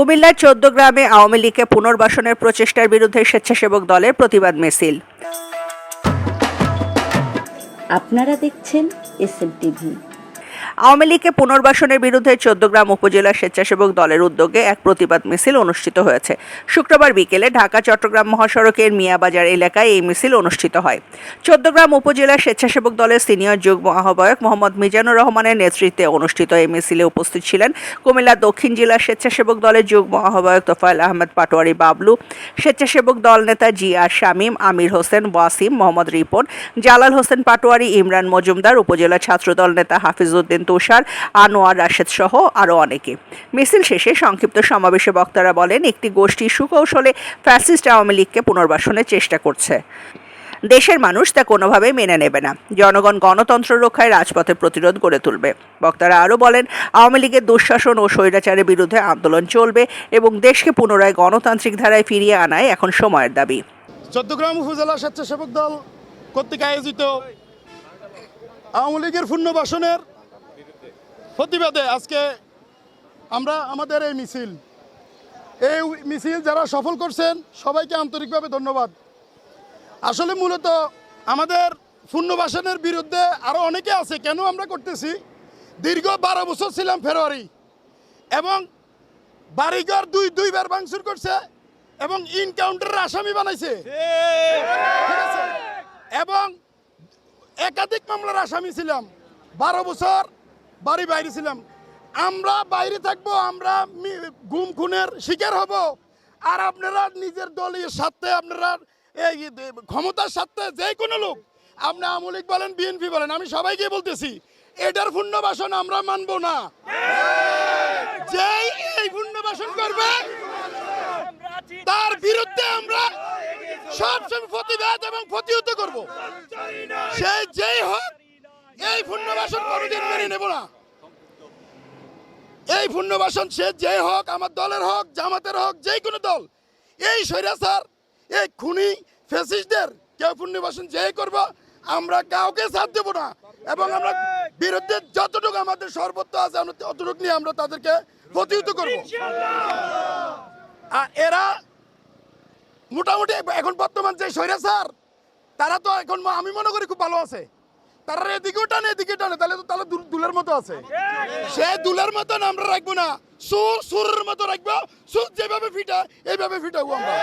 কুমিল্লার চোদ্দ গ্রামে আওয়ামী লীগের পুনর্বাসনের প্রচেষ্টার বিরুদ্ধে স্বেচ্ছাসেবক দলের প্রতিবাদ মিছিল। আপনারা দেখছেন এস টিভি আওয়ামী লীগকে পুনর্বাসনের বিরুদ্ধে চোদ্দগ্রাম উপজেলা স্বেচ্ছাসেবক দলের উদ্যোগে এক প্রতিবাদ মিছিল অনুষ্ঠিত হয়েছে। শুক্রবার বিকেলে ঢাকা, চট্টগ্রাম মহাসড়কের মিয়াবাজার এলাকায় এই মিছিল অনুষ্ঠিত হয়। চোদ্দগ্রাম উপজেলা স্বেচ্ছাসেবক দলের সিনিয়র যুগ্ম আহ্বায়ক মোহাম্মদ মিজানুর রহমানের নেতৃত্বে অনুষ্ঠিত এই মিছিলে উপস্থিত ছিলেন কুমিল্লা দক্ষিণ জেলা স্বেচ্ছাসেবক দলের যুগ্ম আহ্বায়ক তোফায়েল আহমেদ পাটোয়ারি বাবলু, স্বেচ্ছাসেবক দল নেতা জি আর শামীম, আমির হোসেন ওয়াসিম, মোহাম্মদ রিপন, জালাল হোসেন পাটোয়ারি, ইমরান মজুমদার, উপজেলা ছাত্রদল নেতা হাফিজউদ্দিন তুষার, আনোয়ার রাশেদ সহ আরও অনেকে। মিছিল শেষে সংক্ষিপ্ত সমাবেশে বক্তারা বলেন, একটি গোষ্ঠী সুকৌশলে ফ্যাসিস্ট আওয়ামী লীগকে পুনর্বাসনের চেষ্টা করছে। দেশের মানুষ তা কোনোভাবেই মেনে নেবে না। জনগণ গণতন্ত্র রক্ষায় রাজপথে প্রতিরোধ গড়ে তুলবে। বক্তারা আরও বলেন, আওয়ামী লীগের দুঃশাসন ও স্বৈরাচারের বিরুদ্ধে আন্দোলন চলবে এবং দেশকে পুনরায় গণতান্ত্রিক ধারায় ফিরিয়ে আনায় এখন সময়ের দাবি। চট্টগ্রাম উপজেলা স্বেচ্ছাসেবক দল কর্তৃক আয়োজিত আওয়ামী লীগের পুনর্বাসনের প্রতিবাদে আজকে আমরা আমাদের এই মিছিল। এই মিছিল যারা সফল করছেন সবাইকে আন্তরিকভাবে ধন্যবাদ। আসলে মূলত আমাদের পুনর্বাসনের বিরুদ্ধে আরও অনেকে আছে কেন আমরা করতেছি? দীর্ঘ বারো বছর ছিলাম ফেব্রুয়ারি এবং বাড়িঘর দুই দুইবার ভাঙচুর করছে এবং ইনকাউন্টারের আসামি বানাইছে। ঠিক আছে? এবং একাধিক মামলার আসামি ছিলাম। বারো বছর বাড়ি বাইরে ছিলাম। আমরা বাইরে থাকব, আমরা গুম খুনের শিকার হব। আর আপনারা নিজের দলীয় স্বার্থে, আপনারা এই ক্ষমতার স্বার্থে যে কোনো লোক, আপনি আমলিক বলেন, বিএনপি বলেন, আমি সবাইকে বলতেছি, এটার পুণ্যবাসন আমরা মানবো না। যেই এই পুণ্যবাসন করবে, তার বিরুদ্ধে আমরা সবসময় প্রতিবাদ এবং প্রতিহত করব। সে যেই হোক এই পুণ্যবাসন কোনোদিন মেনে নেব না। এই পুণ্যবাসন সে যে হোক, আমার দলের হোক, জামাতের হোক, যে কোনো দল, এই স্বৈরাচার, এই খুনি ফেসিস্টদের কেউ পুণ্যবাসন যে করব, আমরা কাউকে সাথ দেব না। এবং আমরা বিরুদ্ধে যতটুকু আমাদের সর্বত্র আছে, আমরা ততটুকু নিয়ে আমরা তাদেরকে প্রতিহত করব। আর এরা মোটামুটি এখন বর্তমান যে স্বৈরাচার, তারা তো এখন, আমি মনে করি, খুব ভালো আছে। তারা এদিকেও টানে এদিকে টানে। তাহলে তো তাহলে দুলের মতো আছে। সে দুলের মতন আমরা রাখব না। সুর সুরের মতো রাখব। সুর যেভাবে ফিটা এইভাবে ফিটাবো আমরা।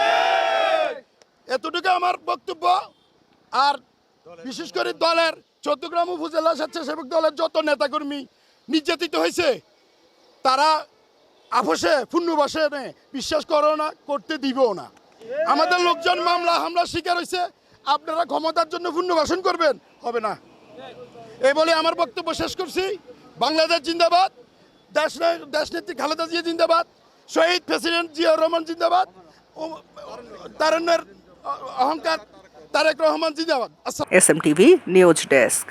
এতটুকু আমার বক্তব্য। আর বিশেষ করে দলের চৌদ্দগ্রাম উপজেলা স্বেচ্ছাসেবক দলের যত নেতাকর্মী নির্যাতিত হয়েছে তারা আপোষে পুণ্যবাসে নে বিশ্বাস করো না করতে দিবেও না। আমাদের লোকজন মামলা হামলা শিকার হয়েছে। আপনারা ক্ষমতার জন্য পুণ্যবাসন করবেন। হবে না। এই বলে আমার বক্তব্য শেষ করছি। বাংলাদেশ জিন্দাবাদ। দেশ দেশনেত্রী খালেদা জিয়া জিন্দাবাদ। শহীদ প্রেসিডেন্ট জিয়াউর রহমান জিন্দাবাদ। তারুণ্যের অহংকার তারেক রহমান জিন্দাবাদ। S M TV news desk.